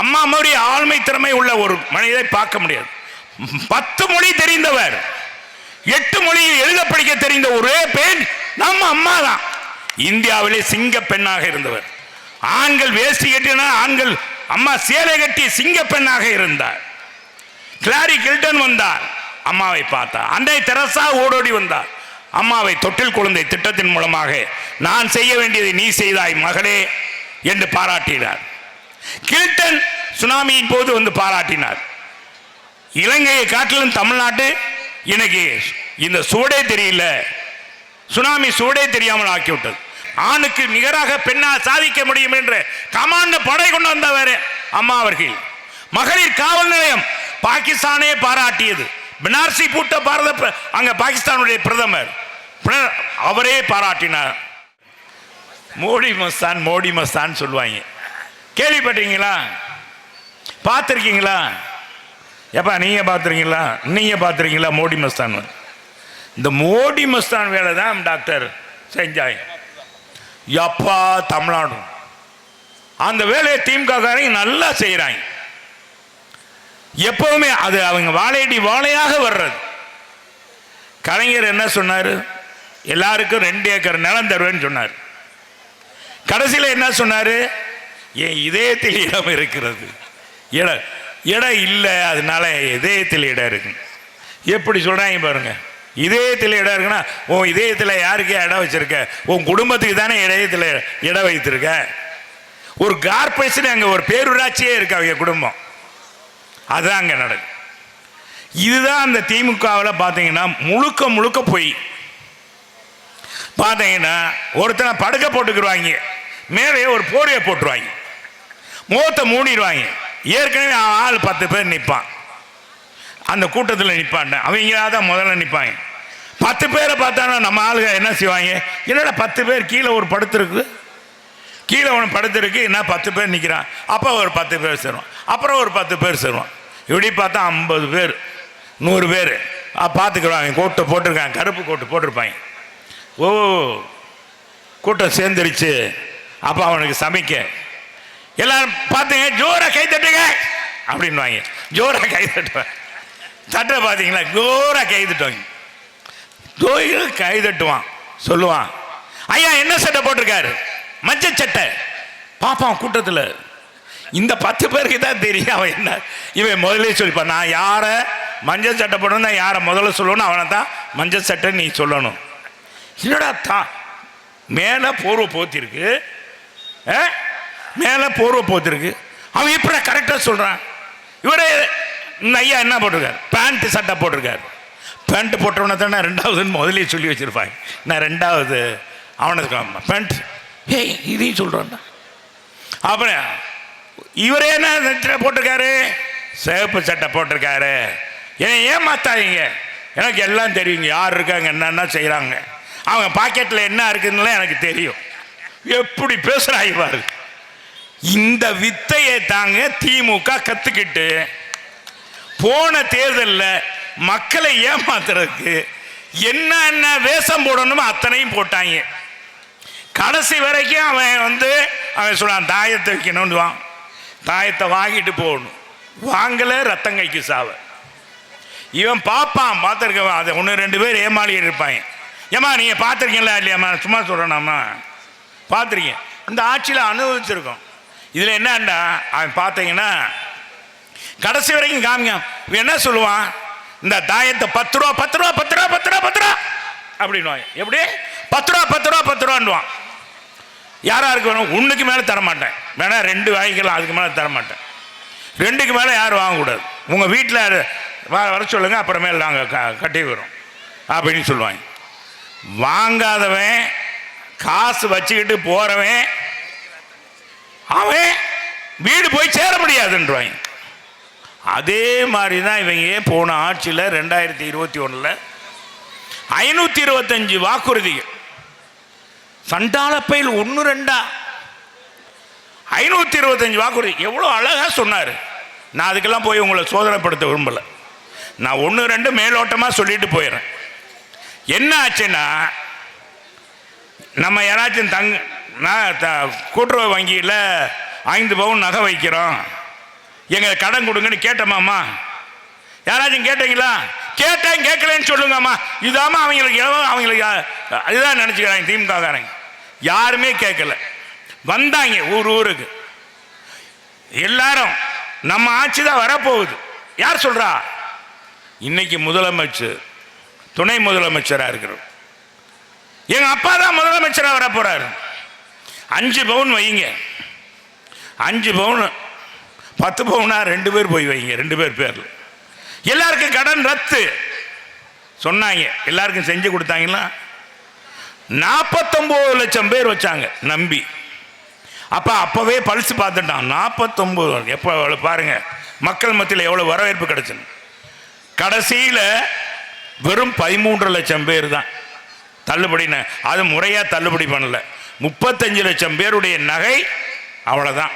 அம்மா அம்மாவுடைய ஆளுமை திறமை உள்ள ஒரு மனிதரை பார்க்க முடியாது. பத்து மொழி தெரிந்தவர் எட்டு மொழியை எழுத படிக்க தெரிந்த ஒரே பெண் நம்ம அம்மா தான். இந்தியாவிலே சிங்க பெண்ணாக இருந்தவர். ஆண்கள் வேஷ்டி கட்டினா ஆண்கள் அம்மா சேலை கட்டி சிங்க பெண்ணாக இருந்தார். கிளாரி கில்டன் வந்தார் அம்மாவை பார்த்தார். அன்னை தெரசா ஓடோடி வந்தார். அம்மாவை தொட்டில் குழந்தை திட்டத்தின் மூலமாக நான் செய்ய வேண்டியதை நீ செய்தாய் மகளே என்று பாராட்டினார். கில்டன் சுனாமியின் போது வந்து பாராட்டினார். இலங்கையை காட்டிலும் தமிழ்நாட்டு எனக்கு இந்த சுவடே தெரியல. சுனாமி சுவடே தெரியாமல் ஆக்கிவிட்டது. ஆணுக்கு நிகராக பெண்ணால் சாதிக்க முடியும் என்று கமாண்ட படை கொண்டு வந்தவர் அம்மா அவர்கள். மகளிர் காவல் நிலையம் பாகிஸ்தானே பாராட்டியது. பினார்சி பூட்ட பாரத அங்க பாகிஸ்தானுடைய பிரதமர். பிர- அவரே பாராட்டினார். மோடி மஸ்தான் மோடி மஸ்தான் சொல்லுவாங்க. கேள்விப்பட்டீங்களா பார்த்துருக்கீங்களா? எப்பா நீங்கள் பார்த்துருக்கீங்களா? நீங்கள் பார்த்துருக்கீங்களா? மோடி மஸ்தான் இந்த மோடி மஸ்தான் வேலை தான் டாக்டர் செஞ்சாய். எப்பா தமிழ்நாடு. அந்த வேலையை திமுககாரங்க நல்லா செய்கிறாங்க எப்பவுமே அது அவங்க வாழையடி வாழையாக வர்றது. கலைஞர் என்ன சொன்னார்? எல்லாருக்கும் ரெண்டு ஏக்கர் நிலம் தருவேன்னு சொன்னார். கடைசியில் என்ன சொன்னார்? என் இதயத்தில் இடம் இருக்கிறது. இடம் இடம் இல்லை அதனால இதயத்தில் இடம் இருக்கு. எப்படி சொல்கிறாங்க பாருங்க. இதயத்தில் இடம் இருக்குன்னா உன் இதயத்தில் யாருக்கே இடம் வச்சிருக்க? உன் குடும்பத்துக்கு தானே இதயத்தில் இடம் வைத்திருக்க? ஒரு கார்பரேஷன் அங்கே ஒரு பேரூராட்சியே இருக்கு அவங்க குடும்பம். அதுதான் அங்கே நடக்கும் இதுதான் அந்த திமுகவில் பார்த்தீங்கன்னா முழுக்க முழுக்க போய். பார்த்தீங்கன்னா ஒருத்தனை படுக்க போட்டுக்கிடுவாங்க மேலே ஒரு போரையை போட்டுருவாங்க. முகத்தை மூடிடுவாங்க. ஏற்கனவே அவன் ஆள் பத்து பேர் நிற்பான் அந்த கூட்டத்தில் நிற்பான் அவங்களா தான் முதல்ல நிற்பாங்க பத்து பேரை பார்த்தானா நம்ம ஆளுங்க என்ன செய்வாங்க? என்னடா பத்து பேர் கீழே ஒரு படுத்துருக்கு கீழே ஒன்று படுத்துருக்கு என்ன பத்து பேர் நிற்கிறான் அப்போ ஒரு பத்து பேர் சேருவான். அப்புறம் ஒரு பத்து பேர் சேருவான். இப்படி பார்த்தா ஐம்பது பேர் நூறு பேர். பார்த்துக்கிடுவாங்க கோட்டை போட்டிருக்காங்க. கருப்பு கோட்டு போட்டிருப்பாங்க. ஓ கூட்டம் சேர்ந்துருச்சு. அப்போ அவனுக்கு சமைக்க. எல்லாரும் பார்த்தீங்க ஜோரா கை தட்டுங்க. அப்படின்வாங்க ஜோரா கை தட்டுவாங்க. தட்ட பார்த்தீங்களா? ஜோரா கை தட்டுவாங்க. ஜோயில் கை தட்டுவான். சொல்லுவான். ஐயா என்ன சட்டை போட்டிருக்காரு? மஞ்சள் சட்டை. பாப்பான் கூட்டத்தில். இந்த பத்து பேருக்கு தான் தெரியும் அவன் என்ன. இவன் முதலே சொல்லிப்பான் நான் யாரை மஞ்சள் சட்டை போடணும்னா யாரை முதல்ல சொல்லணும் அவனை தான் மஞ்சள் சட்டை நீ சொல்லணும். என்னடா தான் மேலே போர்வை போத்திருக்கு. ஆ? மேலே போர்வை போத்திருக்கு. அவன் இப்படி கரெக்டாக சொல்கிறான் இவரே இந்த ஐயா என்ன போட்டிருக்காரு? பேண்ட்டு சட்டை போட்டிருக்காரு. பேண்ட்டு போட்டவனை தான் நான் ரெண்டாவதுன்னு முதலே சொல்லி வச்சுருப்பாங்க. நான் ரெண்டாவது அவனுக்கு பேண்ட் ஏய் இதையும் சொல்கிறான்டா அப்புறம் இவரே என்ன சட்டை போட்டிருக்காரு? சிவப்பு சட்டை போட்டிருக்காரு. என்னை ஏமாத்தாதீங்க. எனக்கு எல்லாம் தெரியுங்க யார் இருக்காங்க என்னென்ன செய்கிறாங்க அவங்க பாக்கெட்டில் என்ன இருக்குதுன்னெலாம் எனக்கு தெரியும். எப்படி பேசுகிறாங்க பாரு. இந்த வித்தையை தாங்க திமுக கற்றுக்கிட்டு போன தேர்தலில் மக்களை ஏமாத்துறதுக்கு என்னென்ன வேஷம் போடணுமோ அத்தனையும் போட்டாங்க. கடைசி வரைக்கும் அவன் வந்து அவன் சொல்றான் தாயத்தை வைக்கணும்னுவான். தாயத்தை வாங்கிட்டு போகணும். வாங்கலை ரத்தம் கைக்கு சாவ இவன் பார்ப்பான் பார்த்துருக்கவன் அதை ஒன்று ரெண்டு பேர் ஏமாளி இருப்பாங்க. ஏம்மா நீங்கள் பார்த்துருக்கீங்களா இல்லையாம்மா? சும்மா சொல்கிறேனாம்மா பார்த்துருக்கீங்க. இந்த ஆட்சியில் அனுபவிச்சிருக்கோம். இதில் என்னண்டா? அவன் பார்த்தீங்கன்னா கடைசி வரைக்கும் காமிங்க. என்ன சொல்லுவான்? இந்த தாயத்தை பத்து ரூபா பத்து ரூபா பத்து ரூபா பத்து ரூபா பத்து ரூபா அப்படின்வாங்க எப்படி? பத்து ரூபா பத்து ரூபா பத்து ரூபான்னுவான். யாராருக்கு வேணும்? ஒன்றுக்கு மேலே தர மாட்டேன். வேணா ரெண்டு வாங்கிக்கலாம் அதுக்கு மேலே தரமாட்டேன் ரெண்டுக்கு மேலே யாரும் வாங்கக்கூடாது. உங்கள் வீட்டில் வர வர சொல்லுங்க அப்புறமேல் நாங்கள் க கட்டி வரோம் அப்படின்னு சொல்லுவாங்க. வாங்காதவன் காசு வச்சுக்கிட்டு போகிறவன் அவன் வீடு போய் சேர முடியாதுன்றவாங்க அதே மாதிரி தான் இவங்க போன ஆட்சியில் ரெண்டாயிரத்தி இருபத்தி ஒன்றில் ஐநூற்றி இருபத்தஞ்சு வாக்குறுதிகள். சண்டாளப்பையில் ஒன்று ரெண்டா. ஐநூற்றி இருபத்தஞ்சு வாக்குறுதி. எவ்வளோ அழகாக சொன்னார். நான் அதுக்கெல்லாம் போய் உங்களை சோதனைப்படுத்த விரும்பலை. நான் ஒன்று ரெண்டு மேலோட்டமாக சொல்லிட்டு போயிடுறேன் என்ன ஆச்சுன்னா நம்ம யாராச்சும் தங்க நான் த- கூட்டுறவு வங்கியில் ஐந்து பவுன் நகை வைக்கிறோம். எங்கள் கடன் கொடுங்கன்னு கேட்டோமாம்மா யாராச்சும் கேட்டீங்களா? கேட்டேன் கேட்கலன்னு சொல்லுங்கம்மா. இதாம்மா அவங்களுக்கு எவ்வளோ அவங்களுக்கு அதுதான் இதுதான் நினச்சிக்கிறாங்க திமுககாரங்க. யாருமே கேட்கல. வந்தாங்க ஊர் ஊருக்கு. எல்லாரும் நம்ம ஆட்சி தான் வரப்போகுது. யார் சொல்கிறா இன்னைக்கு முதலமைச்சர் துணை முதலமைச்சராக இருக்கிறோம் எங்கள் அப்பா தான் முதலமைச்சராக வரப்போகிறாரு அஞ்சு பவுன் வைங்க. அஞ்சு பவுன் பத்து பவுனா ரெண்டு பேர் போய் வைங்க ரெண்டு பேர் பேரில். எல்லாருக்கும் கடன் ரத்து. சொன்னாங்க. எல்லாருக்கும் செஞ்சு கொடுத்தாங்களா? நாற்பத்தொம்போது லட்சம் பேர் வச்சாங்க நம்பி. அப்போ அப்போவே பல்ஸ் பார்த்துட்டான். நாற்பத்தொம்போது எப்போ பாருங்க. மக்கள் மத்தியில் எவ்வளோ வரவேற்பு கிடைச்சுன்னு. கடைசியில் வெறும் பதிமூன்று லட்சம் பேர் தான். தள்ளுபடின்னு அது முறையாக தள்ளுபடி பண்ணலை. முப்பத்தஞ்சு லட்சம் பேருடைய நகை அவ்வளோதான்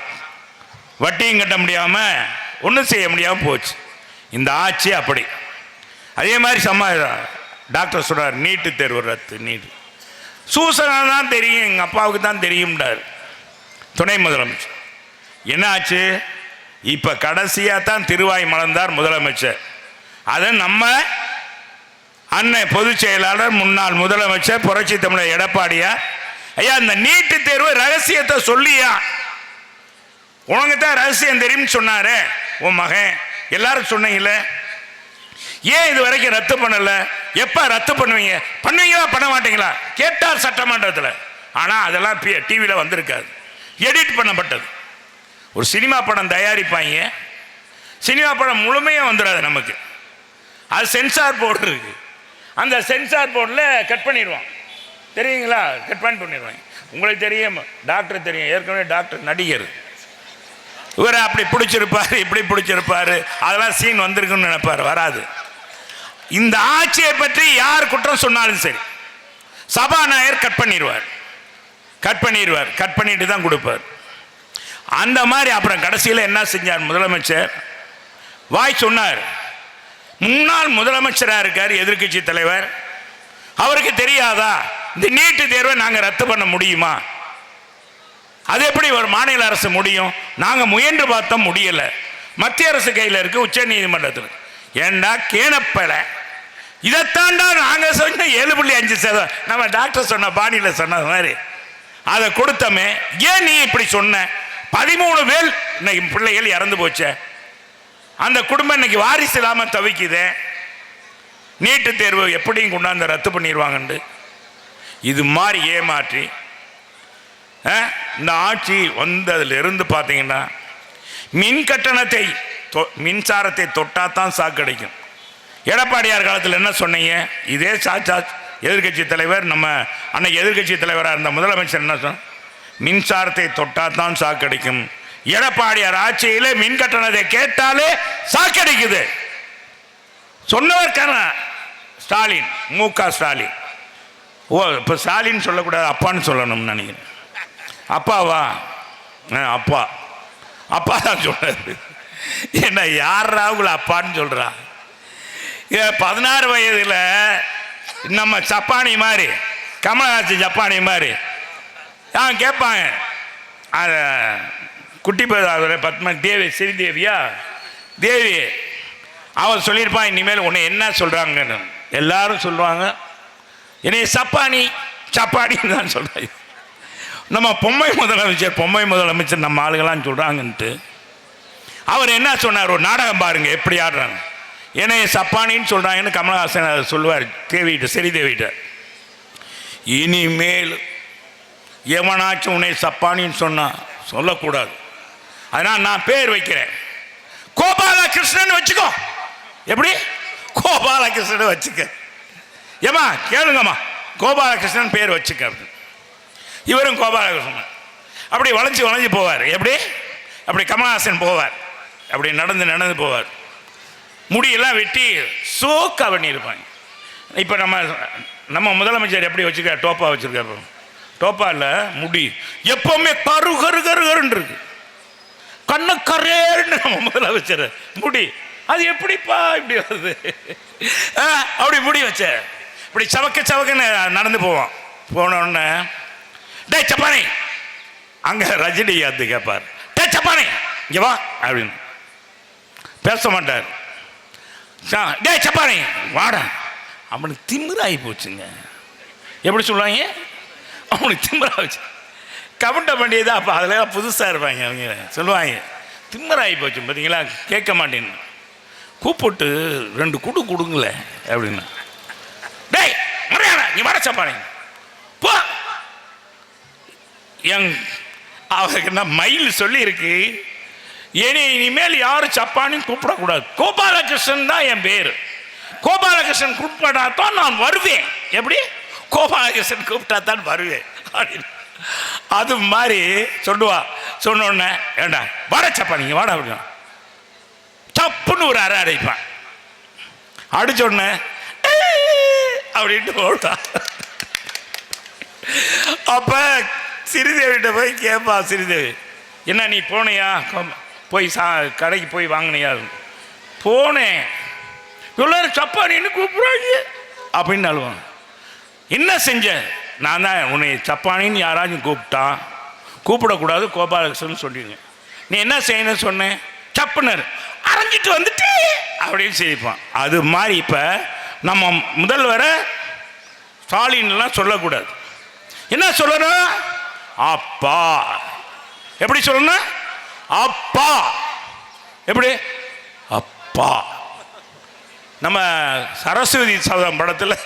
வட்டியும் கட்ட முடியாமல் ஒன்றும் செய்ய முடியாமல் போச்சு. இந்த ஆட்சி அப்படி. அதே மாதிரி சம்மா டாக்டர் சொல்கிறார் நீட்டு தேர்வு ரத்து நீட்டு. சூசனா தான் தெரியும் எங்கள் அப்பாவுக்கு தான் தெரியும்டார். துணை முதலமைச்சர். என்ன ஆச்சு இப்போ கடைசியாக தான் திருவாய் மலர்ந்தார் முதலமைச்சர். அதை நம்ம அன்னை பொதுச் செயலாளர் முன்னாள் முதலமைச்சர் புரட்சி தமிழர் எடப்பாடியார் ஐயா இந்த நீட்டு தேர்வு ரகசியத்தை சொல்லியா? உனக்கு தான் ரகசியம் தெரியும்னு சொன்னாரே உன் மகன். எல்லாரும் சொன்னீங்கள ஏன் இது வரைக்கும் ரத்து பண்ணல? எப்ப ரத்து பண்ணுவீங்க? பண்ணுவீங்களா பண்ண மாட்டீங்களா? கேட்டார் சட்டமன்றத்தில். ஆனால் அதெல்லாம் டிவியில் வந்திருக்காது. எடிட் பண்ணப்பட்டது. ஒரு சினிமா படம் தயாரிப்பாங்க. சினிமா படம் முழுமையாக வந்துடாது நமக்கு. அது சென்சார் போர்டு இருக்கு. அந்த சென்சார் போர்டில் கட் பண்ணிடுவான். தெரியுங்களா? கட் பண்ணி பண்ணிடுவாங்க உங்களுக்கு தெரியும் டாக்டர் தெரியும். ஏற்கனவே டாக்டர் நடிகர். இவரை அப்படி பிடிச்சிருப்பார் இப்படி பிடிச்சிருப்பாரு. அதெல்லாம் சீன் வந்திருக்குன்னு நினைப்பார் வராது. இந்த ஆட்சியை பற்றி யார் குற்றம் சொன்னாலும் சரி சபாநாயகர் கட் பண்ணிடுவார். கட் பண்ணிடுவார். கட் பண்ணிட்டு தான் கொடுப்பார். அந்த மாதிரி அப்புறம் கடைசியில் என்ன செஞ்சார் முதலமைச்சர்? வாய் சொன்னார். முன்னாள் முதலமைச்சராக இருக்கார் எதிர்க்கட்சி தலைவர். அவருக்கு தெரியாதா? இந்த நீட்டு தேர்வை நாங்கள் ரத்து பண்ண முடியுமா? அது எப்படி ஒரு மாநில அரசு முடியும்? நாங்கள் முயன்று பார்த்தோம் முடியலை. மத்திய அரசு கையில் இருக்கு உச்ச நீதிமன்றத்தில் ஏண்டா கேனப்பலை இதைத்தாண்டா நாங்கள் சொன்ன ஏழு புள்ளி அஞ்சு சதவீதம் நம்ம டாக்டர் சொன்ன பாணியில் சொன்னது மாதிரி. அதை கொடுத்தமே ஏன் நீ இப்படி சொன்ன? பதிமூணு பேர் இன்னைக்கு பிள்ளைகள் இறந்து போச்சே. அந்த குடும்பம் இன்னைக்கு வாரிசு இல்லாமல் தவிக்குதே. நீட்டு தேர்வு எப்படியும் கொண்டாந்து ரத்து பண்ணிடுவாங்கண்டு. இது மாதிரி ஏமாற்றி இந்த ஆட்சி வந்ததிலிருந்து பார்த்தீங்கன்னா மின் கட்டணத்தை தொ- மின்சாரத்தை தொட்டால் தான் சாக்கடைக்கும் எடப்பாடியார் காலத்தில் என்ன சொன்னீங்க? இதே சாச்சா எதிர்க்கட்சி தலைவர் நம்ம அன்னைக்கு எதிர்க்கட்சி தலைவராக இருந்த முதலமைச்சர் என்ன சொன்ன மின்சாரத்தை தொட்டால் தான் சாக்கடைக்கும் எடப்பாடியார் ஆட்சியில் மின் கட்டணத்தை கேட்டாலே சாக்கடைக்குது சொன்னவர் காரண ஸ்டாலின் மு க ஸ்டாலின் ஓ இப்போ ஸ்டாலின் சொல்லக்கூடாது அப்பான்னு சொல்லணும்னு நினைக்கிறேன். அப்பாவா? ஆ, அப்பா. அப்பா தான் சொல்கிறாரு என்ன யாரா உங்களை அப்பான்னு சொல்கிறா பதினாறு வயதில் நம்ம சப்பானி மாதிரி கமலஹாசன் ஜப்பானி மாதிரி. ஆ கேட்பாங்க அதை குட்டி பேர் பத்மா தேவி ஸ்ரீதேவியா? தேவி அவன் சொல்லியிருப்பான் இனிமேல் உன்னை என்ன சொல்கிறாங்கன்னு எல்லாரும் சொல்லுவாங்க. என்னை சப்பானி சப்பாடின்னு தான் சொல்கிறாங்க நம்ம பொம்மை முதலமைச்சர் பொம்மை முதலமைச்சர் நம்ம ஆளுகளாம் சொல்கிறாங்கன்ட்டு அவர் என்ன சொன்னார்? ஒரு நாடகம் பாருங்கள் எப்படி ஆடுறாங்க. என்னை சப்பானின்னு சொல்கிறாங்கன்னு கமலஹாசன் அதை சொல்லுவார் தேவிகிட்ட சரி தேவிகிட்ட இனிமேல் எவனாச்சும் உன்னை சப்பானின்னு சொன்னால் சொல்லக்கூடாது. அதனால் நான் பேர் வைக்கிறேன். கோபாலகிருஷ்ணன் வச்சுக்கோ. எப்படி? கோபாலகிருஷ்ணன் வச்சுக்க. ஏமா கேளுங்கம்மா. கோபாலகிருஷ்ணன் பேர் வச்சுக்க. இவரும் கோபாலகிருஷ்ணன். அப்படி வளைஞ்சி வளைஞ்சு போவார். எப்படி? அப்படி கமலஹாசன் போவார். அப்படி நடந்து நடந்து போவார். முடியெல்லாம் வெட்டி சோக்கா பண்ணியிருப்பாங்க. இப்போ நம்ம நம்ம முதலமைச்சர் எப்படி வச்சுருக்கார் டோப்பா வச்சுருக்காரு டோப்பா இல்லை முடி. எப்போவுமே கரு கரு கரு கருன்னு இருக்கு. கண்ணு கரேன்னு நம்ம முதலமைச்சர். முடி. அது எப்படிப்பா இப்படி வருது? ஆ, அப்படி முடி வச்ச இப்படி சவக்க சவக்குன்னு நடந்து போவோம். போன உடனே சப்பானி. அங்கே ரஜினி அது கேட்பார் டே சப்பானி இங்கே வா அப்படின்னு. பேச மாட்டார். டே சப்பானி வாடா. அவனுக்கு திமிராகி போச்சுங்க. எப்படி சொல்லுவாங்க? அவனுக்கு திமிராகிச்சு கவுண்ட வேண்டியது அப்போ அதில் புதுசாக இருப்பாங்க அவங்க. சொல்லுவாங்க திமிராகி போச்சு. பார்த்தீங்களா கேட்க மாட்டேன்னு. கூப்பிட்டு ரெண்டு குடு கொடுங்களேன் அப்படின்னு. நீ வர சப்பானி போ. எங் அவருக்கு என்ன மயில் சொல்லியிருக்கு? இனி இனிமேல் யாரும் சப்பானியும் கூப்பிடக்கூடாது. கோபாலகிருஷ்ணன் தான் என் பேர். கோபாலகிருஷ்ணன் கூப்பிட்டா தான் நான் வருவேன். எப்படி? கோபாலகிருஷ்ணன் கூப்பிட்டா தான் வருவேன். அப்படின்னு. அது மாதிரி சொல்லுவா. சொன்னோடனே ஏண்டா சப்பா சப்பானிங்க வாடா அப்படின்னா. தப்புன்னு ஒரு அரை அடைப்பான். அடிச்சோடனே அப்படின்ட்டு ஓடுவான் அப்ப சிறிதேவிட்ட போய் கேட்பா சிறிதேவி. என்ன நீ போனியா? போய் சா கடைக்கு போய் வாங்கினியா? போனேன். எல்லாரும் சப்பானின்னு கூப்பிடுறாங்க. அப்படின்னு அழுவாங்க. என்ன செஞ்ச? நான் தான் உன்னை சப்பானின்னு யாராச்சும் கூப்பிட்டான் கூப்பிடக்கூடாது கோபாலகிருஷ்ணன் சொல்லிடுங்க. நீ என்ன செய்யணும்னு சொன்னேன் சப்புனர் அரைஞ்சிட்டு வந்துட்டு அப்படின்னு சிரிப்பான். அது மாதிரி இப்போ நம்ம முதல்வரை ஸ்டாலின்லாம் சொல்லக்கூடாது. என்ன சொல்லணும்? அப்பா. எப்படி சொல்லணும்? அப்பா. எப்படி? அப்பா. நம்ம சரஸ்வதி சதம் படத்தில்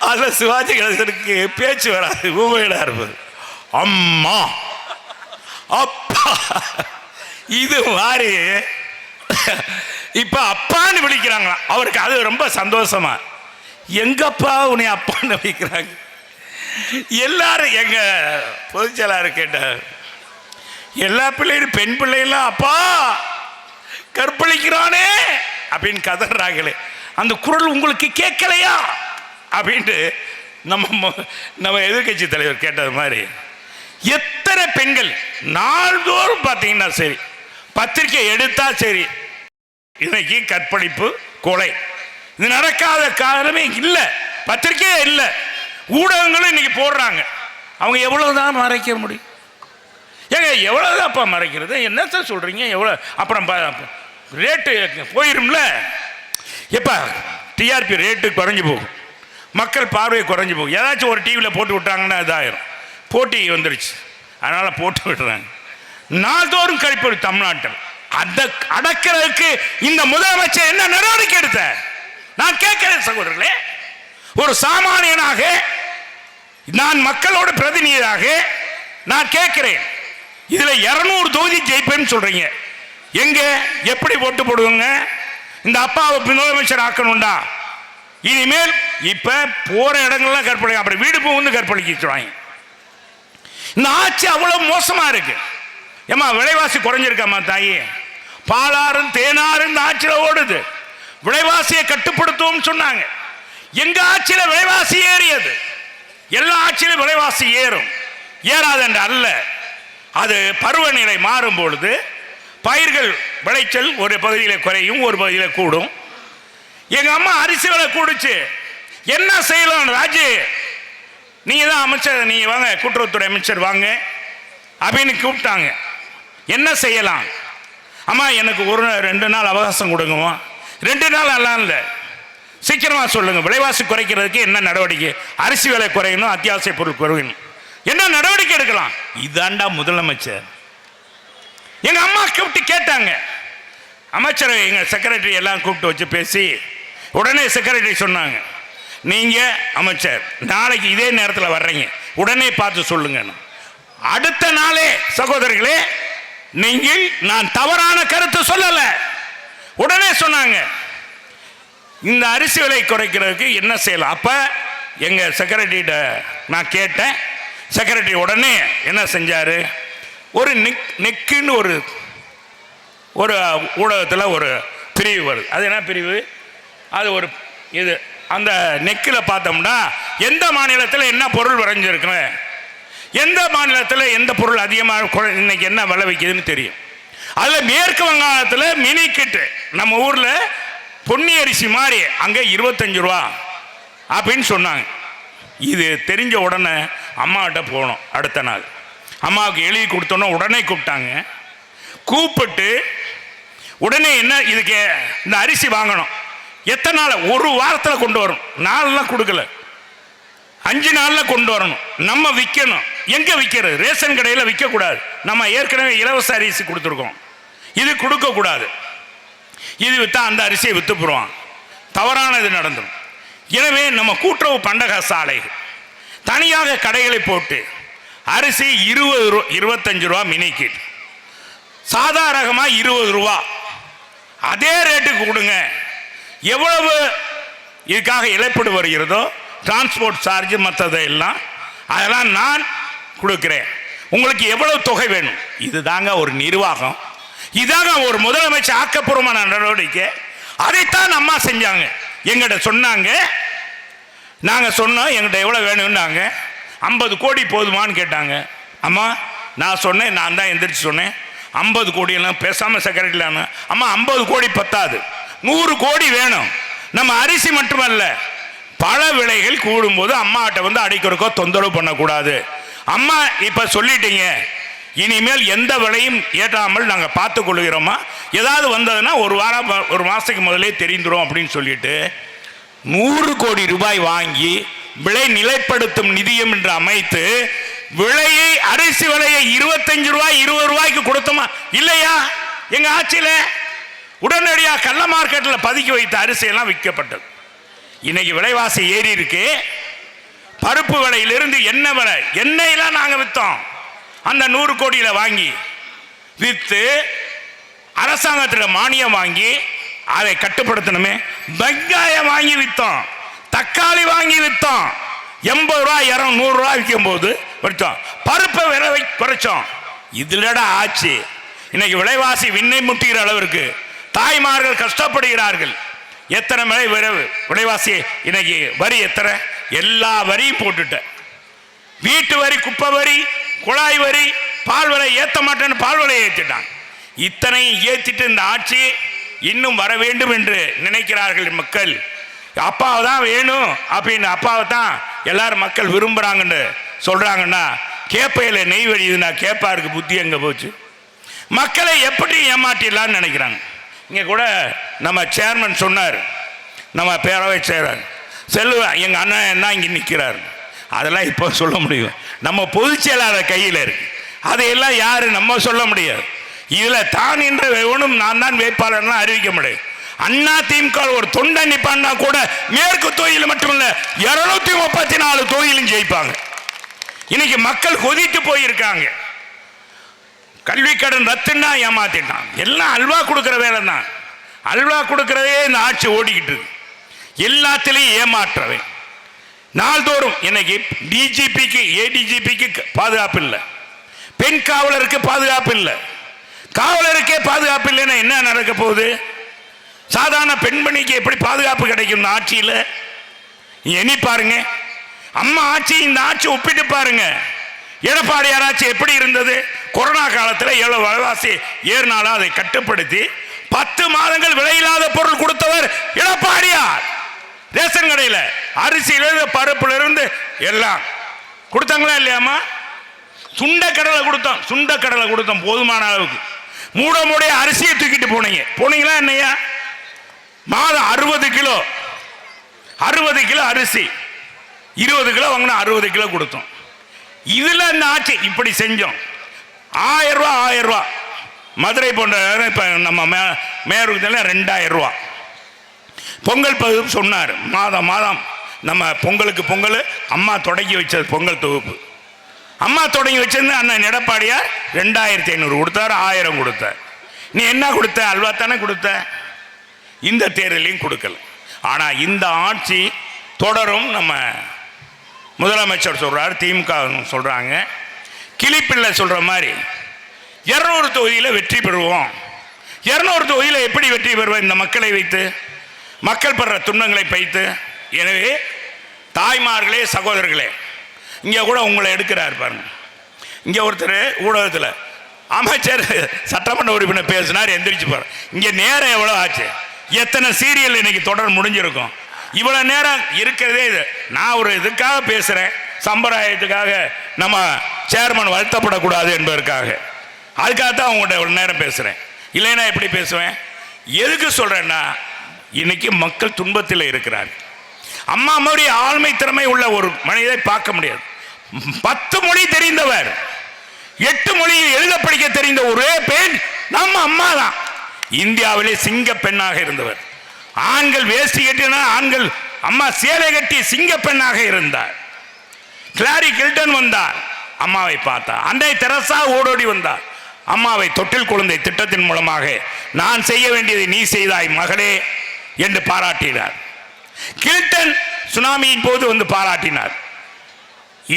அதில் சிவாஜி கணேசனுக்கு பேச்சு வராது ஊமையிடா இருப்பது. அம்மா. அப்பா. இது மாதிரி இப்ப அப்பான்னு விழிக்கிறாங்களாம் அவருக்கு அது ரொம்ப சந்தோஷமா. எங்கப்பா உன்னை அப்பான்னு விழிக்கிறாங்க. எல்லாரும் எங்க பொதுச்செயலாளர் கேட்டார். எல்லா பிள்ளைகளும் பெண் பிள்ளைகளும் அப்பா கற்பழிக்கிறானே அப்படின்னு கதறாங்களே. அந்த குரல் உங்களுக்கு கேட்கலையா? அப்படின்ட்டு நம்ம நம்ம எதிர்க்கட்சி தலைவர் கேட்டது மாதிரி. எத்தனை பெண்கள் நாள்தோறும் பார்த்தீங்கன்னா சரி பத்திரிக்கை எடுத்தா சரி இன்னைக்கு கற்பழிப்பு கொலை. இது நடக்காத காரணமே இல்லை. பத்திரிக்கையே இல்லை. ஊடகங்களும் இன்னைக்கு போடுறாங்க. அவங்க எவ்வளவுதான் மறைக்க முடியும்? ஏங்க எவ்வளோதான்ப்பா மறைக்கிறது? என்னத்த சொல்கிறீங்க எவ்வளோ அப்புறம் ரேட்டு போயிரும்ல? எப்பா டிஆர்பி ரேட்டு குறைஞ்சி போகும். மக்கள் பார்வை குறைஞ்சி போகும். ஏதாச்சும் ஒரு டிவியில் போட்டு விட்டாங்கன்னா இதாயிரும். போட்டி வந்துருச்சு. அதனால் போட்டு விடுறாங்க. நாள்தோறும் கழிப்பது தமிழ்நாட்டில். அத அடக்கிறதுக்கு இந்த முதலமைச்சர் என்ன நடவடிக்கை எடுத்த? நான் கேட்கிறேன் சகோதரர்களே ஒரு சாமானியனாக நான் மக்களோட பிரதிநிதியாக நான் கேட்கிறேன். இதுல 200 தொகுதி ஜெயிப்பேன்னு சொல்றீங்க. எங்க? எப்படி ஓட்டு போடுவீங்க? இந்த அப்பாவை முதலமைச்சர் ஆக்கணும்டா. இனிமேல் இப்ப போற இடங்கள்லாம் கற்பழி அப்புறம் வீடு புகுந்து கற்பழிக்கிறாங்க இந்த ஆட்சி அவ்வளவு மோசமா இருக்கு. ஏமா விலைவாசி குறைஞ்சிருக்காமா தாயி? பாலாறும் தேனாறும் இந்த ஆட்சியில் ஓடுது. விலைவாசியை கட்டுப்படுத்துவோம் சொன்னாங்க. எங்க ஆட்சியில விலைவாசி ஏறியது? எல்லா ஆட்சியிலும் விலைவாசி ஏறும். ஏறாது என்று அல்ல. அது பருவநிலை மாறும் பொழுது பயிர்கள் விளைச்சல் ஒரு பகுதியில் குறையும் ஒரு பகுதியில் கூடும். எங்க அம்மா அரிசி விலை கூடுச்சு. என்ன செய்யலாம் ராஜு? நீ தான் அமைச்சர் நீங்கள் வாங்க கூட்டுறவுத்துறை அமைச்சர் வாங்க அப்படின்னு கூப்பிட்டாங்க. என்ன செய்யலாம்? அம்மா எனக்கு ஒரு ரெண்டு நாள் அவகாசம் கொடுங்கம்மா. ரெண்டு நாள் எல்லாம் இல்லை. சீக்கிரமா சொல்லுங்க. விலைவாசி குறைக்கிறதுக்கு என்ன நடவடிக்கை? அரிசி விலை குறையணும் அத்தியாவசிய பொருள் குறையணும். என்ன நடவடிக்கை எடுக்கலாம்? இதாண்டா முதலமைச்சர். எங்க அம்மா கூப்பிட்டு கேட்டாங்க. அமைச்சர் எங்க செக்ரட்டரி எல்லாம் கூப்பிட்டு வச்சு பேசி உடனே செக்ரட்டரி சொன்னாங்க. நீங்க அமைச்சர் நாளைக்கு இதே நேரத்தில் வர்றீங்க. உடனே பார்த்து சொல்லுங்க அடுத்த நாளே சகோதரர்களே நீங்கள் நான் தவறான கருத்து சொல்லல. உடனே சொன்னாங்க இந்த அரிசி விலை குறைக்கிறதுக்கு என்ன செய்யலாம்? அப்ப எங்க செக்ரட்டரிட்ட நான் கேட்டேன். செக்ரட்டரி உடனே என்ன செஞ்சாரு? ஒரு நெக் நெக்குன்னு ஒரு ஒரு ஊடகத்தில் ஒரு பிரிவு வருது. அது என்ன பிரிவு? அது ஒரு இது அந்த நெக்கில் பார்த்தோம்னா எந்த மாநிலத்தில் என்ன பொருள் வரைஞ்சிருக்கு எந்த மாநிலத்தில் எந்த பொருள் அதிகமாக இன்னைக்கு என்ன விலை வைக்குதுன்னு தெரியும். அதில் மேற்கு வங்காளத்தில் மினி கிட்டு. நம்ம ஊரில் பொன்னி அரிசி மாதிரி அங்கே இருபத்தஞ்சு ரூபா அப்படின்னு சொன்னாங்க. இது தெரிஞ்ச உடனே அம்மாகிட்ட போனோம் அடுத்த நாள். அம்மாவுக்கு எழுதி கொடுத்தோன்னே உடனே கூப்பிட்டாங்க. கூப்பிட்டு உடனே என்ன இதுக்கு இந்த அரிசி வாங்கணும். எத்தனை நாள்? ஒரு வாரத்தில் கொண்டு வரும். நாளெல்லாம் கொடுக்கல. அஞ்சு நாளில் கொண்டு வரணும். நம்ம விற்கணும் எங்கே விற்கிறது ரேஷன் கடையில் விற்கக்கூடாது நம்ம ஏற்கனவே இலவச அரிசி கொடுத்துருக்கோம். இது கொடுக்கக்கூடாது. இது விற்றா அந்த அரிசியை விற்று போடுவான் தவறானது நடந்துடும் எனவே நம்ம கூட்டுறவு பண்டக சாலைகள். தனியாக கடைகளை போட்டு அரிசி இருபது ரூபா இருபத்தஞ்சு ரூபா மினிக்கு சாதாரணமாக இருபது ரூபா. அதே ரேட்டுக்கு கொடுங்க. எவ்வளவு இதுக்காக இழப்பீடு வருகிறதோ டிரான்ஸ்போர்ட் சார்ஜ் மற்றது எல்லாம் அதெல்லாம் நான் கொடுக்குறேன். உங்களுக்கு எவ்வளவு தொகை வேணும்? இதுதாங்க ஒரு நிர்வாகம். இதாங்க ஒரு முதலமைச்சர் ஆக்கப்பூர்வமான நடவடிக்கை. அதைத்தான் அம்மா செஞ்சாங்க. எங்கிட்ட சொன்னாங்க. நாங்கள் சொன்னோம் எங்கிட்ட எவ்வளோ வேணும்னாங்க. ஐம்பது கோடி போதுமான்னு கேட்டாங்க. அம்மா நான் சொன்னேன் நான் தான் எந்திரிச்சு சொன்னேன். ஐம்பது கோடியெல்லாம் பேசாமல் செக்ரட்டரியில் அம்மா ஐம்பது கோடி பத்தாது. நூறு கோடி வேணும். நம்ம அரிசி மட்டுமல்ல. பல விலைகள் கூடும்போது அம்மாட்ட வந்து அடிக்கிறக்கோ தொந்தரவு பண்ணக்கூடாது. அம்மா இப்போ சொல்லிட்டீங்க. இனிமேல் எந்த விலையும் ஏற்றாமல் நாங்கள் பார்த்து கொள்கிறோமா? ஏதாவது வந்ததுன்னா ஒரு வாரம் ஒரு மாதத்துக்கு முதலே தெரிந்துரும் அப்படின்னு சொல்லிட்டு நூறு கோடி ரூபாய் வாங்கி விலை நிலைப்படுத்தும் நிதியம் என்று அமைத்து விலையை அரிசி விலையை இருபத்தஞ்சு ரூபாய் இருபது ரூபாய்க்கு கொடுத்தோமா? இல்லையா? எங்கள் ஆட்சியில் உடனடியாக கள்ள மார்க்கெட்டில் பதுக்கி வைத்த அரிசியெல்லாம் விற்கப்பட்டது. இன்னைக்கு விலைவாசி ஏறி இருக்கு. பருப்பு விலையிலிருந்து எண்ணெய் விலை எண்ணெயெல்லாம் நாங்கள் விற்றோம் அந்த நூறு கோடியில் வாங்கி விற்று அரசாங்கத்தில் மானியம் வாங்கி அதை கட்டுப்படுத்தணுமே. வெங்காயம் வாங்கி விற்றோம் தக்காளி வாங்கி விற்றோம் எண்பது ரூபா இரநூறு நூறுரூவா விற்கும் போது குறைச்சோம் பருப்பை விலை குறைச்சோம். இதுலடா ஆச்சு. இன்னைக்கு விலைவாசி விண்ணை முட்டுகிற அளவிற்கு தாய்மார்கள் கஷ்டப்படுகிறார்கள். எத்தனை மலை வரவு விலைவாசி இன்னைக்கு வரி எத்தனை? எல்லா வரியும் போட்டுட்டேன். வீட்டு வரி குப்பை வரி குழாய் வரி பால் விலை ஏற்ற மாட்டேன்னு பால் விலை ஏற்றிட்டான் இத்தனையும் ஏற்றிட்டு இந்த ஆட்சி இன்னும் வர வேண்டும் என்று நினைக்கிறார்கள் மக்கள். அப்பாவை தான் வேணும் அப்படின்னு அப்பாவை தான் எல்லாரும் மக்கள் விரும்புகிறாங்கன்னு சொல்கிறாங்கன்னா கேப்பையில் நெய் வழியுதுன்னா கேப்பாருக்கு புத்தி எங்கே போச்சு? மக்களை எப்படி ஏமாட்டிடலான்னு நினைக்கிறாங்க? இங்கே கூட நம்ம சேர்மன் சொன்னார். நம்ம பேரவை செயலர் செல்லுவேன் எங்கள் அண்ணன் என்ன இங்கே நிற்கிறார் அதெல்லாம் இப்போ சொல்ல முடியும். நம்ம பொதுச் செயலாளர் கையில் இருக்கு. அதையெல்லாம் யார் நம்ம சொல்ல முடியாது. இதில் தான் என்ற எவனும் நான் தான் வேட்பாளர்லாம் அறிவிக்க முடியும். அண்ணா திமுக ஒரு தொண்டை நிற்பான்னா கூட மேற்கு தொகுதியில் மட்டுமில்ல இருநூத்தி முப்பத்தி நாலு தொகுதியிலும் ஜெயிப்பாங்க. இன்னைக்கு மக்கள் கொதித்து போயிருக்காங்க. கல்வி கடன் ரத்துன்னா ஏமாத்திட்டான். எல்லாம் அல்வா கொடுக்குற வேலை தான் அல்வா கொடுக்கறதே இந்த ஆட்சி ஓடிக்கிட்டு எல்லாத்திலையும் ஏமாற்றவே நாள்தோறும் இன்னைக்கு டிஜிபிக்கு ஏடிஜிபிக்கு பாதுகாப்பு இல்லை. பெண் காவலருக்கு பாதுகாப்பு இல்லை. காவலருக்கே பாதுகாப்பு இல்லைன்னா என்ன நடக்க போகுது? சாதாரண பெண்மணிக்கு எப்படி பாதுகாப்பு கிடைக்கும் இந்த ஆட்சியில்? எண்ணி பாருங்க. அம்மா ஆட்சி இந்த ஆட்சி ஒப்பிட்டு பாருங்கள் எடப்பாடி யாராச்சும் எப்படி இருந்தது? கொரோனா காலத்தில் எவ்வளவு விலைவாசி ஏறினாலும் அதை கட்டுப்படுத்தி பத்து மாதங்கள் விலையில்லாத பொருள் கொடுத்தவர் எடப்பாடியார். ரேஷன் கடையில் அரிசியிலிருந்து பருப்புல இருந்து எல்லாம். கொடுத்தாங்களா இல்லையாம்மா? சுண்டக்கடலை கொடுத்தோம். சுண்டக்கடலை கொடுத்தோம் போதுமான அளவுக்கு. மூட மூடைய அரிசியை தூக்கிட்டு போனீங்க. போனீங்களா என்னையா? மாதம் அறுபது கிலோ. அறுபது கிலோ அரிசி. இருபது கிலோ வாங்கினா அறுபது கிலோ கொடுத்தோம். இதில் அந்த ஆட்சி இப்படி செஞ்சோம். ஆயிரம் ரூபா ஆயிரம் ரூபா. மதுரை போன்ற இப்போ நம்ம மே மேற்கு ரெண்டாயிரம் ரூபா. பொங்கல் பகுப்பு சொன்னார். மாதம் மாதம் நம்ம பொங்கலுக்கு பொங்கல் அம்மா தொடங்கி வச்சது பொங்கல் தொகுப்பு. அம்மா தொடங்கி வச்சிருந்து அண்ணன் எடப்பாடியார் ரெண்டாயிரத்தி ஐநூறு கொடுத்தார் ஆயிரம் கொடுத்தார். நீ என்ன கொடுத்த? அல்வா தானே கொடுத்த? இந்த தேர்தலையும் கொடுக்கல. ஆனால் இந்த ஆட்சி தொடரும் நம்ம முதலமைச்சர் சொல்கிறார் திமுக சொல்கிறாங்க கிளிப்பிள்ளை சொல்கிற மாதிரி இரநூறு தொகுதியில் வெற்றி பெறுவோம். இரநூறு தொகுதியில் எப்படி வெற்றி பெறுவோம் இந்த மக்களை வைத்து மக்கள் படுற துன்பங்களை பைத்து எனவே தாய்மார்களே சகோதரர்களே இங்கே கூட உங்களை எடுக்கிறார் பாருங்க. இங்கே ஒருத்தர் ஊடகத்தில் அமைச்சர் சட்டமன்ற உறுப்பினர் பேசினார் எந்திரிச்சு பாரு இங்கே நேரம் எவ்வளோ ஆச்சு? எத்தனை சீரியல் இன்னைக்கு தொடர் முடிஞ்சிருக்கும்? இவ்வளோ நேரம் இருக்கிறதே இது. நான் ஒரு இதுக்காக பேசுகிறேன் சம்பிரதாயத்துக்காக நம்ம சேர்மன் வருத்தப்படக்கூடாது என்பதற்காக. அதுக்காக தான் உங்கள்கிட்ட ஒரு நேரம் பேசுகிறேன் இல்லைன்னா எப்படி பேசுவேன்? எதுக்கு சொல்றேன்னா இன்னைக்கு மக்கள் துன்பத்தில் இருக்கிறார் அம்மா மாதிரி ஆழ்மை திறமை உள்ள ஒரு மனிதரை பார்க்க முடியாது. பத்து மொழி தெரிந்தவர் எட்டு மொழியில் எழுத படிக்க தெரிந்த ஒரே பெண் நம்ம அம்மா தான் இந்தியாவிலே சிங்க பெண்ணாக இருந்தவர். ஆண்கள் வேஷ்டி கட்டினா ஆண்கள் அம்மா சேலை கட்டி சிங்க பெண்ணாக இருந்தார். கிளாரி கில்டன் வந்தார் அம்மாவை பார்த்தார். அன்னை தெரசா ஓடோடி வந்தார். அம்மாவை தொட்டில் குழந்தை திட்டத்தின் மூலமாக நான் செய்ய வேண்டியதை நீ செய்தாய் மகளே என்று பாராட்டினார். கில்டன் சுனாமியின் போது வந்து பாராட்டினார்.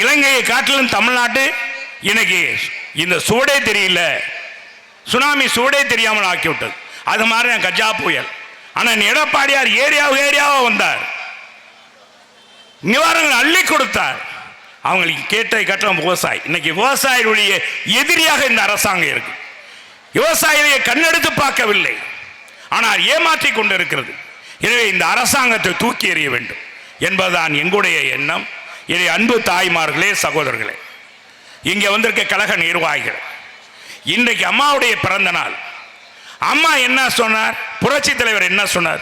இலங்கையை காட்டிலும் தமிழ்நாட்டு இன்னைக்கு இந்த சுவடே தெரியல. சுனாமி சுவடே தெரியாமல் ஆக்கிவிட்டது. அது மாதிரி நான் கஜா புயல். ஆனால் எடப்பாடியார் ஏரியாவு ஏரியாவா வந்தார். நிவாரணங்கள் அள்ளி கொடுத்தார். அவங்களுக்கு கேட்ட கட்டணம் விவசாயி. இன்னைக்கு விவசாயிகளுடைய எதிரியாக இந்த அரசாங்கம் இருக்கு. விவசாயிகளை கண்ணெடுத்து பார்க்கவில்லை. ஆனால் ஏமாற்றிக் கொண்டிருக்கிறது. எனவே இந்த அரசாங்கத்தை தூக்கி எறிய வேண்டும் என்பதுதான் எங்களுடைய எண்ணம். இதை அன்பு தாய்மார்களே சகோதரர்களே இங்கே வந்திருக்க கழக நிர்வாகிகள் இன்றைக்கு அம்மாவுடைய பிறந்த நாள். அம்மா என்ன சொன்னார்? புரட்சி தலைவர் என்ன சொன்னார்?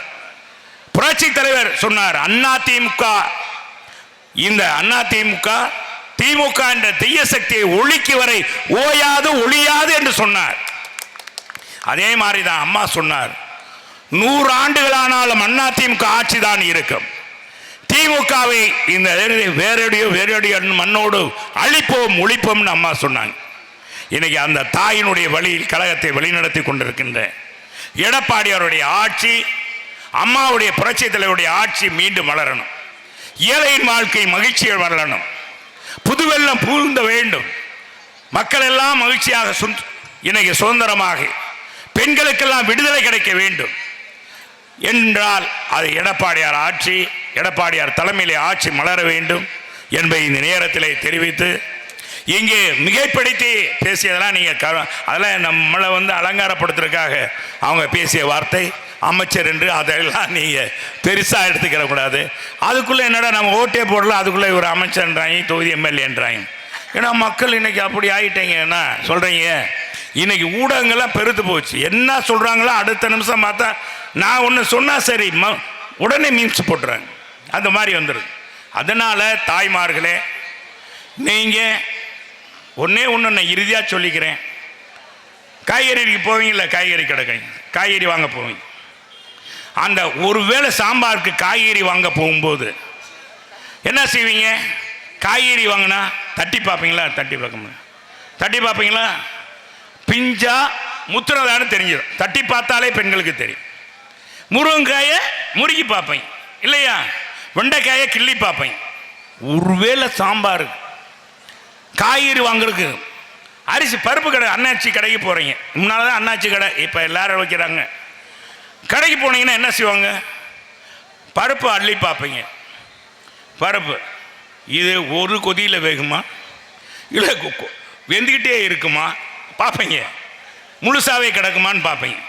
புரட்சி தலைவர் சொன்னார் அண்ணா திமுக. இந்த அண்ணா திமுக திமுக என்ற தெய்ய சக்தியை ஒழிக்கு வரை ஓயாது ஒழியாது என்று சொன்னார். அதே மாதிரி தான் அம்மா சொன்னார் நூறு ஆண்டுகளானாலும் அண்ணா திமுக ஆட்சி தான் இருக்கும். திமுகவை இந்த வேறடியோ வேறடியோ மண்ணோடு அழிப்போம் ஒழிப்போம்னு அம்மா சொன்னாங்க. இன்னைக்கு அந்த தாயினுடைய வழியில் கழகத்தை வழிநடத்தி எடப்பாடி அவருடைய ஆட்சி அம்மாவுடைய புரட்சி தலைவருடைய ஆட்சி மீண்டும் வளரணும். ஏழையின் வாழ்க்கை மகிழ்ச்சியில் வளரணும் புதுவெல்லம் பூழ்ந்த வேண்டும். மக்கள் எல்லாம் மகிழ்ச்சியாக சுந்த- இன்னைக்கு சுதந்திரமாக பெண்களுக்கெல்லாம் விடுதலை கிடைக்க வேண்டும். என்றால் அது எடப்பாடியார் ஆட்சி எடப்பாடியார் தலைமையிலே ஆட்சி மலர வேண்டும் என்பதை இந்த நேரத்திலே தெரிவித்து இங்கே மிகைப்படுத்தி பேசியதெல்லாம் நீங்கள் க அதெல்லாம் நம்மளை வந்து அலங்காரப்படுத்துறதுக்காக அவங்க பேசிய வார்த்தை அமைச்சர் என்று அதெல்லாம் நீங்கள் பெருசாக எடுத்துக்கிற கூடாது. அதுக்குள்ளே என்னடா நம்ம ஓட்டே போடலாம் அதுக்குள்ளே ஒரு அமைச்சர்ன்றாங்க தொகுதி எம்எல்ஏன்றாங்க. ஏன்னா மக்கள் இன்னைக்கு அப்படி ஆகிட்டீங்கன்னா சொல்கிறீங்க இன்னைக்கு ஊடகங்கள்லாம் பெருத்து போச்சு. என்ன சொல்கிறாங்களோ அடுத்த நிமிஷம் பார்த்தா நான் ஒன்று சொன்னால் சரி ம உடனே மீன்ஸ் போட்டுறாங்க. அந்த மாதிரி வந்துடுது அதனால் தாய்மார்களே நீங்கள் ஒன்றே ஒன்று நான் இறுதியாக சொல்லிக்கிறேன். காய்கறிக்கு போவீங்கள காய்கறி கடை காய்கறி வாங்க போவீங்க. அந்த ஒருவேளை சாம்பாருக்கு காய்கறி வாங்க போகும்போது என்ன செய்வீங்க? காய்கறி வாங்கினா தட்டி பார்ப்பீங்களா? தட்டி பார்க்க முடியும் தட்டி பார்ப்பீங்களா? பிஞ்சா முத்துறதான்னு தெரிஞ்சிடும். தட்டி பார்த்தாலே பெண்களுக்கு தெரியும். முருங்கைக்காயை முறுக்கி பார்ப்பேன். இல்லையா? வெண்டைக்காயை கிள்ளி பார்ப்பேன். ஒருவேளை சாம்பார் காய்கறி வாங்குறதுக்கு. அரிசி பருப்பு கடை அண்ணாச்சி கடைக்கு போகிறீங்க முன்னால் தான் அண்ணாச்சி கடை இப்போ எல்லாரும் வைக்கிறாங்க. கடைக்கு போனீங்கன்னா என்ன செய்வாங்க? பருப்பு அள்ளி பார்ப்பீங்க. பருப்பு. இது ஒரு கொதியில் வேகுமா? இல்லை கொ- வெந்துக்கிட்டே இருக்குமா? பார்ப்பீங்க. முழுசாவே கிடக்குமான்னு பார்ப்பீங்க.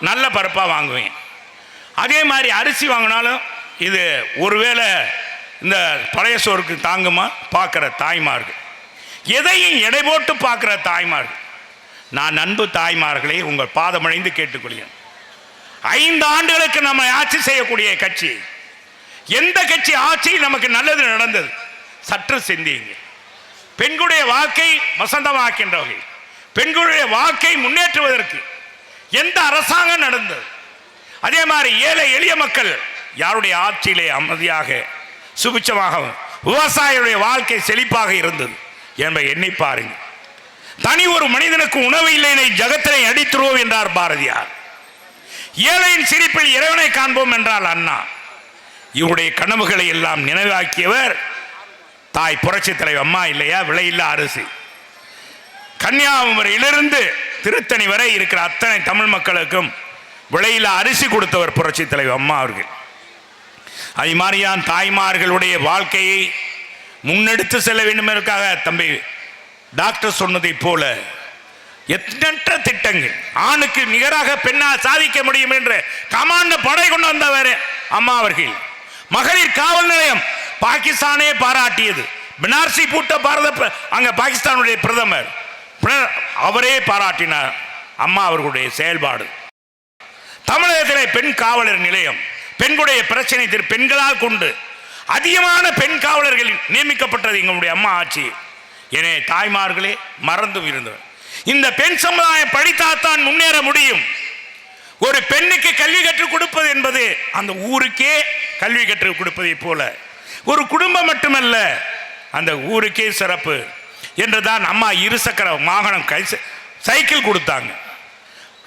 நல்ல பருப்பாக வாங்குவீங்க. அதே மாதிரி அரிசி வாங்கினாலும் இது ஒருவேளை இந்த பழைய சோறுக்கு தாங்குமா? பார்க்குற தாய்மார்கள். எதையும் எடை போட்டு பார்க்குற தாய்மார்கள். நான் அன்பு தாய்மார்களே உங்கள் பாதமடைந்து கேட்டுக்கொள்கிறேன். ஐந்து ஆண்டுகளுக்கு நம்ம ஆட்சி செய்யக்கூடிய கட்சி எந்த கட்சி ஆட்சி நமக்கு நல்லது நடந்தது? சற்று சிந்தியுங்க. பெண்களுடைய வாக்கை வசந்தமாக்கின்றவர்கள் பெண்களுடைய வாக்கை முன்னேற்றுவதற்கு எந்த அரசாங்கம் நடந்தது? அதே மாதிரி ஏழை எளிய மக்கள் யாருடைய ஆட்சியிலே அமைதியாக சுபிச்சமாகவும் விவசாயியுடைய வாழ்க்கை செழிப்பாக இருந்தது என்பதை எண்ணி பாருங்க. தனி ஒரு மனிதனுக்கு உணவு இல்லைனை ஜகத்தினை அடித்துருவோம் என்றார் பாரதியார். ஏழையின் சிரிப்பில் இறைவனை காண்போம் என்றால் அண்ணா. இவருடைய கனவுகளை எல்லாம் நினைவாக்கியவர் தாய் புரட்சி தலைவர் அம்மா இல்லையா? விலையில்லா அரிசி. கன்னியாகுமரியிலிருந்து திருத்தணி வரை இருக்கிற அத்தனை தமிழ் மக்களுக்கும் விலையில்லா அரிசி கொடுத்தவர் புரட்சி தலைவர் அம்மா அவர்கள். அது மாதிரியான் தாய்மார்களுடைய வாழ்க்கையை முன்னெடுத்து செல்ல வேண்டும் தம்பி டாக்டர் சொன்னதைப் போல எண்ணற்ற திட்டங்கள் ஆணுக்கு நிகராக பெண்ணால் சாதிக்க முடியும் என்று கமாண்ட படை கொண்டு வந்தவர் அம்மா அவர்கள். மகளிர் காவல் நிலையம் பாகிஸ்தானே பாராட்டியது. பினார்சி பூட்ட பாரத பிர- அங்க பாகிஸ்தானுடைய பிரதமர். பிர- அவரே பாராட்டினார். அம்மா அவர்களுடைய செயல்பாடு. தமிழகத்திலே பெண் காவலர் நிலையம். பெண்களுடைய பிரச்சனை திரு பெண்களால் கொண்டு அதிகமான பெண் காவலர்களில் நியமிக்கப்பட்டது எங்களுடைய அம்மா ஆட்சி. எனவே தாய்மார்களே மறந்து இருந்தவர். இந்த பெண் சமுதாயம் படித்தால்தான் முன்னேற முடியும். ஒரு பெண்ணுக்கு கல்வி கற்றுக் கொடுப்பது என்பது அந்த ஊருக்கே கல்வி கற்றுக் கொடுப்பதை போல. ஒரு குடும்பம் மட்டுமல்ல அந்த ஊருக்கே சிறப்பு என்றுதான் அம்மா இருசக்கர வாகனம் கை சைக்கிள் கொடுத்தாங்க.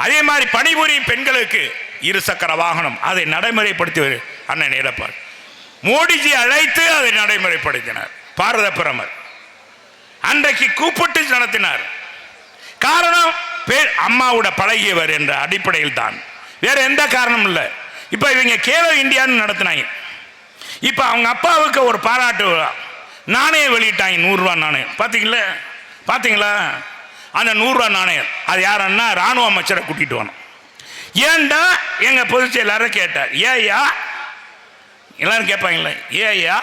அதே மாதிரி பணிபுரியும் பெண்களுக்கு இருசக்கர வாகனம் அதை நடைமுறைப்படுத்தி அண்ணன் எடப்பாடி மோடிஜி அழைத்து அதை நடைமுறைப்படுத்தினார். பாரத பிரமர் அன்றைக்கு கூப்பிட்டு நடத்தினார். காரணம் பேர் அம்மாவோட பழகியவர் என்ற அடிப்படையில் தான். வேற எந்த காரணமும் இல்லை. இப்போ இவங்க கேலோ இந்தியான்னு நடத்தினாங்க. இப்போ அவங்க அப்பாவுக்கு ஒரு பாராட்டு நாணயம் வெளியிட்டாங்க நூறுரூவா நாணயம். பார்த்தீங்களா பார்த்தீங்களா அந்த நூறுரூவா நாணயம். அது யாருன்னா ராணுவ அமைச்சரை கூட்டிகிட்டு வரணும் ஏன்டா எங்கள் பொதுச் செயலாளர் கேட்டார் ஏய்யா? எல்லாரும் கேட்பாங்களே ஏய்யா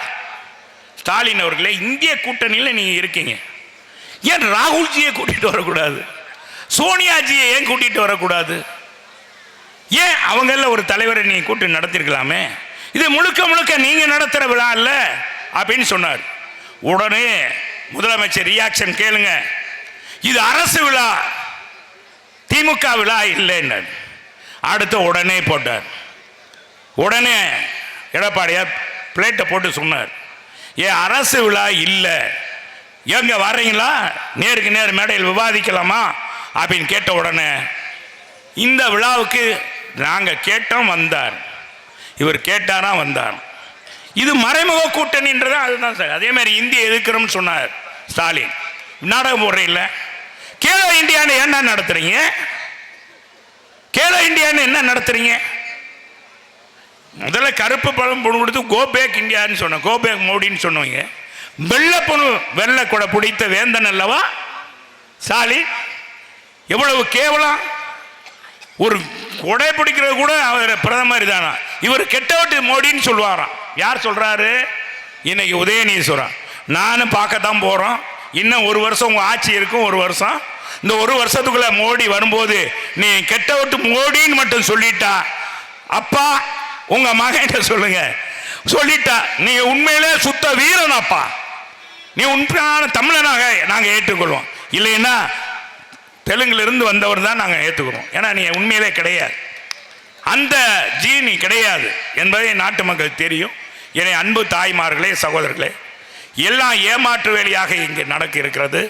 ஸ்டாலின் அவர்களே இந்திய கூட்டணியில் நீங்கள் இருக்கீங்க. ஏன் ராகுல்ஜியை கூட்டிட்டு வரக்கூடாது? சோனியாஜியை ஏன் கூட்டிட்டு வரக்கூடாது? ஏன் அவங்கள ஒரு தலைவரை நீங்கள் கூட்டி நடத்திருக்கலாமே? இது முழுக்க முழுக்க நீங்கள் நடத்துகிற விழா இல்லை அப்படின்னு சொன்னார். உடனே முதலமைச்சர் ரியாக்ஷன் கேளுங்க. இது அரசு விழா திமுக விழா இல்லைன்னு அடுத்து உடனே போட்டார். உடனே எடப்பாடியார் பிளேட்டை போட்டு சொன்னார். ஏன் அரசு விழா இல்லை. எங்க வர்றீங்களா? நேருக்கு நேர் மேடையில் விவாதிக்கலாமா? அப்படின்னு கேட்ட உடனே இந்த விழாவுக்கு நாங்கள் கேட்டோம் வந்தார். இவர் கேட்டாரா வந்தார். இது மறைமுக கூட்டணின்றது அதுதான் சார். அதே மாதிரி இந்திய எதிர்க்கிறோம்னு சொன்னார் ஸ்டாலின். நாடகம் போடுறீங்கள கேலோ இந்தியான்னு என்ன நடத்துறீங்க? கேலோ இந்தியான்னு என்ன நடத்துறீங்க? முதல்ல கருப்பு பழம் பொண்ணு கொடுத்து கோபேக் இந்தியான்னு சொன்னோம் கோபேக் மோடின்னு சொன்னவங்க. வெள்ளை பொண்ணு வெள்ளை கொடை பிடித்த வேந்தன் அல்லவா? சாலி எவ்வளவு கேவலம். ஒரு கொடை பிடிக்கிறது கூட அவர் பிரதமர் தானா? இவர் கெட்டவட்டு மோடின்னு சொல்லுவாராம். யார் சொல்கிறாரு இன்னைக்கு உதயநிதி சொல்றான் நானும் பார்க்கத்தான் போகிறோம் இன்னும் ஒரு வருஷம் உங்கள் ஆட்சி இருக்கும் ஒரு வருஷம். இந்த ஒரு வருஷத்துக்குள்ள மோடி வரும்போது நீ கெட்டவட்டு மோடின்னு மட்டும் சொல்லிட்டா. அப்பா உங்க மகன் சொல்லுங்க. சொல்லிட்டா நீ உண்மையிலே சுத்த வீரன் அப்பா நீ உண்மையான தமிழனாக நாங்கள் ஏற்றுக்கொள்வோம். இல்லைன்னா தெலுங்குல இருந்து வந்தவர் தான் நாங்கள் ஏற்றுக்கிறோம் ஏன்னா நீ உண்மையிலே கிடையாது. அந்த ஜீனி கிடையாது என்பதை நாட்டு மக்கள் தெரியும். என அன்பு தாய்மார்களே சகோதரர்களே எல்லாம் ஏமாற்று வேலையாக இங்கே நடக்க இருக்கிறது.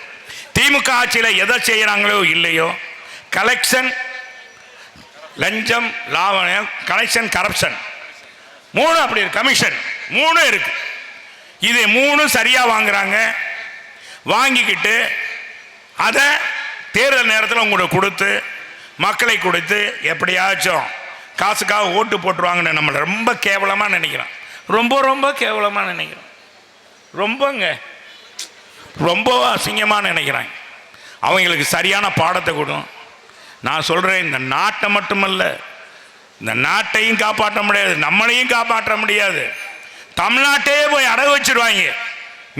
திமுக ஆட்சியில் எதை செய்கிறாங்களோ இல்லையோ கலெக்ஷன் லஞ்சம் லாவணம் கலெக்ஷன் கரப்ஷன் மூணு அப்படி இருக்கு கமிஷன் மூணு இருக்கு. இது மூணு சரியாக வாங்குறாங்க. வாங்கிக்கிட்டு அதை தேர்தல் நேரத்தில் உங்களுக்கு கொடுத்து மக்களை கொடுத்து எப்படியாச்சும் காசுக்காக ஓட்டு போட்டுருவாங்கன்னு நம்மளை ரொம்ப கேவலமாக நினைக்கிறோம். ரொம்ப ரொம்ப கேவலமாக நினைக்கிறோம். ரொம்பங்க. ரொம்ப அசிங்கமாக நினைக்கிறாங்க அவங்களுக்கு சரியான பாடத்தை கொடுக்கும் நான் சொல்கிறேன் இந்த நாட்டை மட்டுமல்ல இந்த நாட்டையும் காப்பாற்ற முடியாது நம்மளையும் காப்பாற்ற முடியாது. தமிழ்நாட்டையே போய் அடகு வச்சிருவாங்க.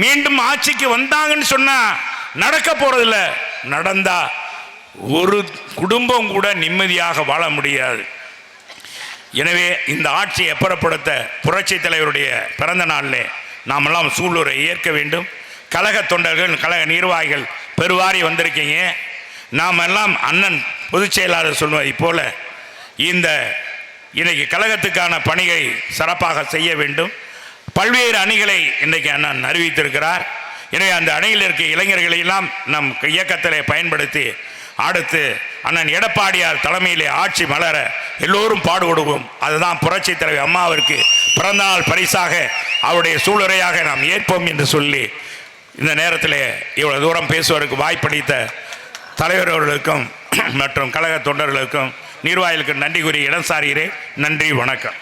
மீண்டும் ஆட்சிக்கு வந்தாங்கன்னு சொன்னால் நடக்க போகிறதில்ல நடந்தா ஒரு குடும்பம் கூட நிம்மதியாக வாழ முடியாது. எனவே இந்த ஆட்சியை அப்புறப்படுத்த புரட்சி தலைவருடைய பிறந்த நாளில் நாமெல்லாம் சூழலை ஏற்க வேண்டும். கழக தொண்டர்கள் கழக நிர்வாகிகள் பெருவாரி வந்திருக்கீங்க. நாம் எல்லாம் அண்ணன் பொதுச் செயலாளர் சொல்வதைப் போல இந்த இன்றைக்கு கழகத்துக்கான பணியை சிறப்பாக செய்ய வேண்டும். பல்வேறு அணிகளை இன்றைக்கு அண்ணன் அறிவித்திருக்கிறார். எனவே அந்த அணியில் இருக்க இளைஞர்களையெல்லாம் நம் இயக்கத்திலே பயன்படுத்தி அடுத்து அண்ணன் எடப்பாடியார் தலைமையிலே ஆட்சி மலர எல்லோரும் பாடுபடுவோம் அதுதான் புரட்சி தலைவர் அம்மாவிற்கு பிறந்தநாள் பரிசாக அவருடைய சூளுரையாக நாம் ஏற்போம் என்று சொல்லி இந்த நேரத்தில் இவ்வளோ தூரம் பேசுவதற்கு வாய்ப்பளித்த தலைவர் அவர்களுக்கும் மற்றும் கழக தொண்டர்களுக்கும் நீர்வாயிலுக்கு நன்றி கூறி இடம் சாருகிறேன் நன்றி வணக்கம்.